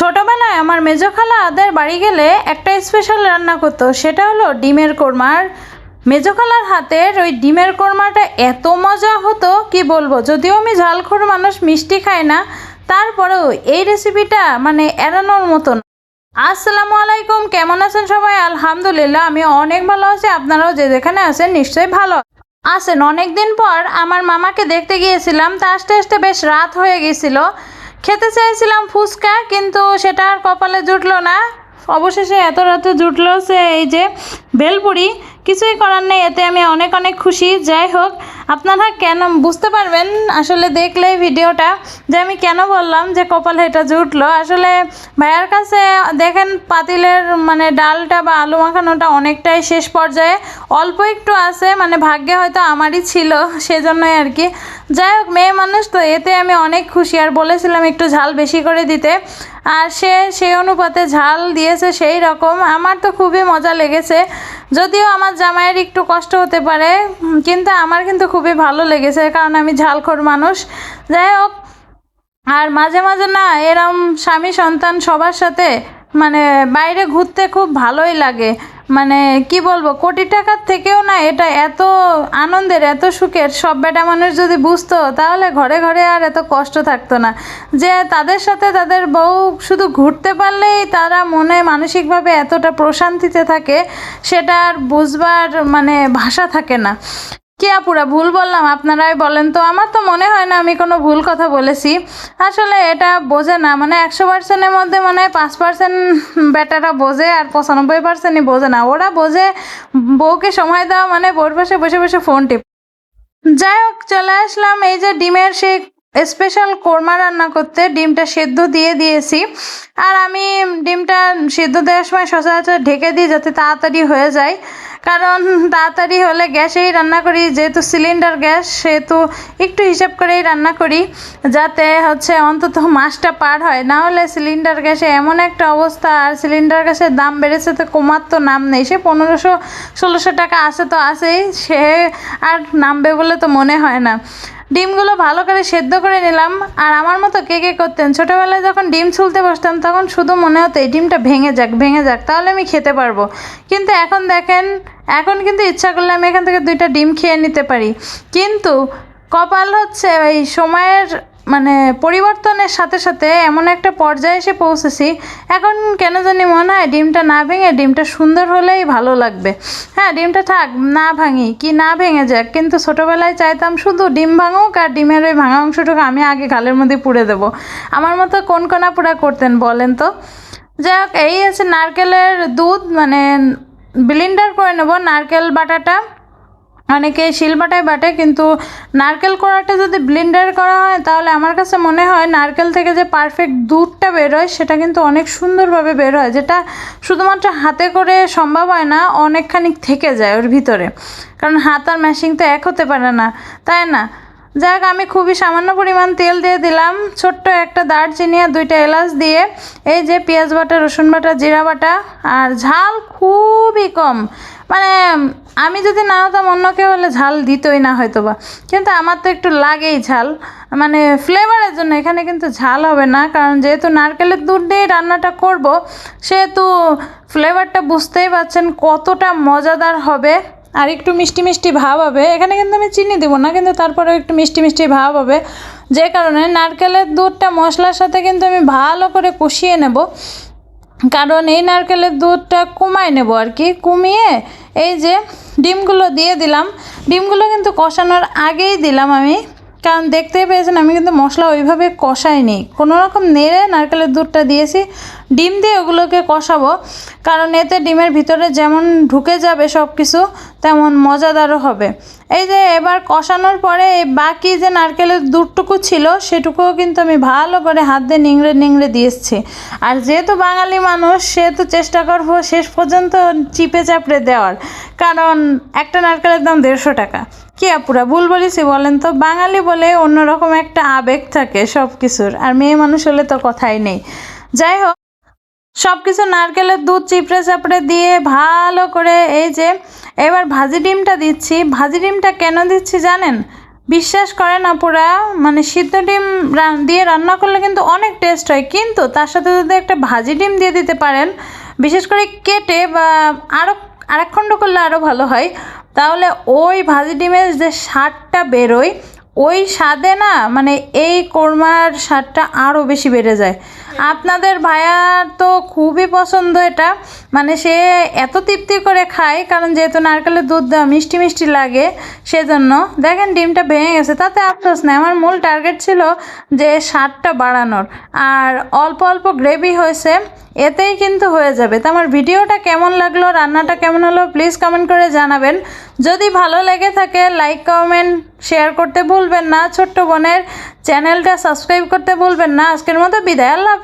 ছোটোবেলায় আমার মেজো খালাদের বাড়ি গেলে একটা স্পেশাল রান্না করতো, সেটা হলো ডিমের কোরমা। আর মেজো খালার হাতের ওই ডিমের কোরমাটা এত মজা হতো, কি বলব? যদিও আমি ঝালখোর মানুষ, মিষ্টি খাই না, তারপরেও এই রেসিপিটা মানে এড়ানোর মতন। আসসালামু আলাইকুম, কেমন আছেন সবাই? আলহামদুলিল্লাহ, আমি অনেক ভালো আছি, আপনারাও যে যেখানে আছেন নিশ্চয়ই ভালো। আছেন অনেক দিন পর আমার মামাকে দেখতে গিয়েছিলাম, তা আসতে আসতে বেশ রাত হয়ে গিয়েছিল। খেতে চাইছিলাম ফুচকা, কিন্তু সেটা আর কপালে জুটলো না। অবশেষে এত রাতে জুটলো সে এই যে বেলপুরি কিছুই করার নেই, এতে আমি অনেক অনেক খুশি। যাই হোক, আপনারা কেন বুঝতে পারবেন আসলে দেখলেই ভিডিওটা যে আমি কেন বললাম যে কপাল এটা জুটলো আসলে ভাইয়ার কাছে দেখেন পাতিলের মানে ডালটা বা আলু মাখানোটা অনেকটাই শেষ পর্যায়ে, অল্প একটু আছে মানে ভাগ্যে হয়তো আমারই ছিল সেজন্যই আর কি। যাই হোক, মেয়ে মানুষ তো, এতে আমি অনেক খুশি। আর বলেছিলাম একটু ঝাল বেশি করে দিতে। আর সে সেই অনুপাতে ঝাল দিয়েছে সেই রকম। আমার তো খুবই মজা লেগেছে। যদিও আমার জামাইয়ের একটু কষ্ট হতে পারে কিন্তু আমার কিন্তু খুবই ভালো লেগেছে কারণ আমি ঝালখোর মানুষ। যাই হোক, আর মাঝে মাঝে না, এরম স্বামী সন্তান সবার সাথে মানে বাইরে ঘুরতে খুব ভালোই লাগে। মানে কি বলব, কোটি টাকার থেকেও না এটা এত আনন্দের, এত সুখের। সব বেটা মানুষ যদি বুঝতো, তাহলে ঘরে ঘরে আর এত কষ্ট থাকতো না। যে তাদের সাথে তাদের বউ শুধু ঘুরতে পারলেই তারা মনে মানসিকভাবে এতটা প্রশান্তিতে থাকে, সেটা আর বুঝবার মানে ভাষা থাকে না। কি আপুরা, ভুল বললাম আপনারাই বলেন তো। আমার তো মনে হয় না আমি কোনো ভুল কথা বলেছি। আসলে এটা বোঝে না মানে একশো পার্সেন্টের মধ্যে মানে পাঁচ পার্সেন্ট বেটারা বোঝে আর পঁচানব্বই পার্সেন্টই বোঝে না। ওরা বোঝে বউকে সময় দেওয়া মানে বোর পাশে বসে বসে ফোন টিপ। যাই হোক, চলে আসলাম। এই যে ডিমের সেই স্পেশাল কোরমা রান্না করতে, ডিমটা সেদ্ধ দিয়ে দিয়েছি। আর আমি ডিমটা সেদ্ধ দেওয়ার সময় সচরাচর ঢেকে দিই যাতে তাড়াতাড়ি হয়ে যায়। কারণ তাড়াতাড়ি হলে গ্যাসেই রান্না করি, যেহেতু সিলিন্ডার গ্যাস, সেহেতু একটু হিসাব করেই রান্না করি, যাতে হচ্ছে অন্তত মাসটা পার হয়। না হলে সিলিন্ডার গ্যাসে এমন একটা অবস্থা, আর সিলিন্ডার গ্যাসের দাম বেড়েছে তো কমার তো নাম নেই। সে পনেরোশো, ষোলোশো টাকা আছে তো আছেই, সে আর নামবে বলে তো মনে হয় না। ডিমগুলো ভালো করে সেদ্ধ করে নিলাম, আর আমার মতো কে কে করতেন? ছোটোবেলায় যখন ডিম ছুলতে বসতাম, তখন শুধু মনে হতো, এই ডিমটা ভেঙে যাক ভেঙে যাক, তাহলে আমি খেতে পারব। কিন্তু এখন দেখেন এখন কিন্তু ইচ্ছা করলে আমি এখান থেকে দুইটা ডিম খেয়ে নিতে পারি। কিন্তু কপাল হচ্ছে ওই সময়ের মানে পরিবর্তনের সাথে সাথে এমন একটা পর্যায়ে এসে পৌঁছেছি, এখন কেন জানি মনে হয় ডিমটা না ভেঙে ডিমটা সুন্দর হলেই ভালো লাগবে। হ্যাঁ ডিমটা থাক, না ভাঙি, কি না ভেঙে যাক, কিন্তু ছোটোবেলায় চাইতাম শুধু ডিম ভাঙুক আর ডিমের ওই ভাঙা অংশটুকু আমি আগে গালের মধ্যে পুড়ে দেবো। আমার মতো কোন কোনা পুরা করতেন বলেন তো? যাই হোক, এই আছে নারকেলের দুধ মানে ব্লিন্ডার করে নেব, নারকেল বাটাটা। অনেকে শিল শিলবাটায় বাটে, কিন্তু নারকেল করাটা যদি ব্লেন্ডার করা হয়, তাহলে আমার কাছে মনে হয় নারকেল থেকে যে পারফেক্ট দুধটা বেরোয় সেটা কিন্তু অনেক সুন্দরভাবে বের হয়, যেটা শুধুমাত্র হাতে করে সম্ভব হয় না, অনেকখানি থেকে যায় ওর ভিতরে। কারণ হাত আর ম্যাশিং তো এক হতে পারে না, তাই না? যাক, আমি খুবই সামান্য পরিমাণ তেল দিয়ে দিলাম। ছোট্ট একটা দারচিনি আর দুইটা এলাচ দিয়ে। এই যে পেঁয়াজ বাটা, রসুন বাটা, জিরা বাটা। আর ঝাল খুবই কম। মানে আমি যদি না হতাম, অন্য কেউ হলে ঝাল দিতই না হয়তো বা কিন্তু আমার তো একটু লাগেই ঝাল। মানে ফ্লেভারের জন্য এখানে কিন্তু ঝাল হবে না। কারণ যেহেতু নারকেলের দুধ দিয়ে রান্নাটা করব, সেহেতু ফ্লেভারটা বুঝতেই পারছেন কতটা মজাদার হবে। আর একটু মিষ্টি মিষ্টি ভাব হবে। এখানে কিন্তু আমি চিনি দেবো না, কিন্তু তারপরেও একটু মিষ্টি মিষ্টি ভাব হবে। যে কারণে নারকেলের দুধটা মশলার সাথে কিন্তু আমি ভালো করে কষিয়ে নেব। কারণ এই নারকেলের দুধটা কমায় নেব আর কি। কমিয়ে এই যে ডিমগুলো দিয়ে দিলাম। ডিমগুলো কিন্তু কষানোর আগেই দিলাম আমি। কারণ দেখতেই পেয়েছেন আমি কিন্তু মশলা ওইভাবে কষাইনি। কোনো রকম নেড়ে নারকেলের দুধটা দিয়েছি। ডিম দিয়ে ওগুলোকে কষাবো। কারণ এতে ডিমের ভিতরে যেমন ঢুকে যাবে সব কিছু তেমন মজাদারও হবে। এই যে এবার কষানোর পরে এই বাকি যে নারকেলের দুধটুকু ছিল, সেটুকুও কিন্তু আমি ভালো করে হাত দিয়ে নিংড়ে নিংড়ে দিয়েছি আর যেহেতু বাঙালি মানুষ, সেহেতু চেষ্টা করব শেষ পর্যন্ত চিপে চাপড়ে দেওয়ার। কারণ একটা নারকেলের দাম দেড়শো টাকা। কি আপুরা, ভুল বলেছি বলেন তো? বাঙালি বলে অন্যরকম একটা আবেগ থাকে সব কিছুর আর মেয়ে মানুষ হলে তো কথাই নেই। যাই হোক সব কিছু নারকেলের দুধ চিপড়ে চাপড়ে দিয়ে ভালো করে এই যে এবার ভাজি ডিমটা দিচ্ছি। ভাজি ডিমটা কেন দিচ্ছি জানেন? বিশ্বাস করেন আপুরা মানে সিদ্ধ ডিম দিয়ে রান্না করলে কিন্তু অনেক টেস্ট হয়। কিন্তু তার সাথে যদি একটা ভাজি ডিম দিয়ে দিতে পারেন, বিশেষ করে কেটে বা আরও আরেক খণ্ড করলে আরও ভালো হয়। তাহলে ওই ভাজি ডিমের যে স্বাদটা বেরোয় ওই স্বাদে না মানে এই কোরমার স্বাদটা আরও বেশি বেড়ে যায়। আপনাদের ভাইয়ার তো খুবই পছন্দ এটা। মানে সে এত তৃপ্তি করে খায়, কারণ যেহেতু নারকেলের দুধ দেওয়া মিষ্টি মিষ্টি লাগে, সেজন্য দেখেন ডিমটা ভেঙে গেছে। তাতে আফসোস নেই, আমার মূল টার্গেট ছিল যে স্বাদটা বাড়ানোর। আর অল্প অল্প গ্রেভি হয়েছে, এতেই কিন্তু হয়ে যাবে। তো আমার ভিডিওটা কেমন লাগল, রান্নাটা কেমন হলো প্লিজ কমেন্ট করে জানাবেন। যদি ভালো লেগে থাকে লাইক কমেন্ট শেয়ার করতে ভুলবেন না, ছোট্ট বোনের চ্যানেলটা সাবস্ক্রাইব করতে ভুলবেন না। আজকের মতো বিদায়, আল্লাহ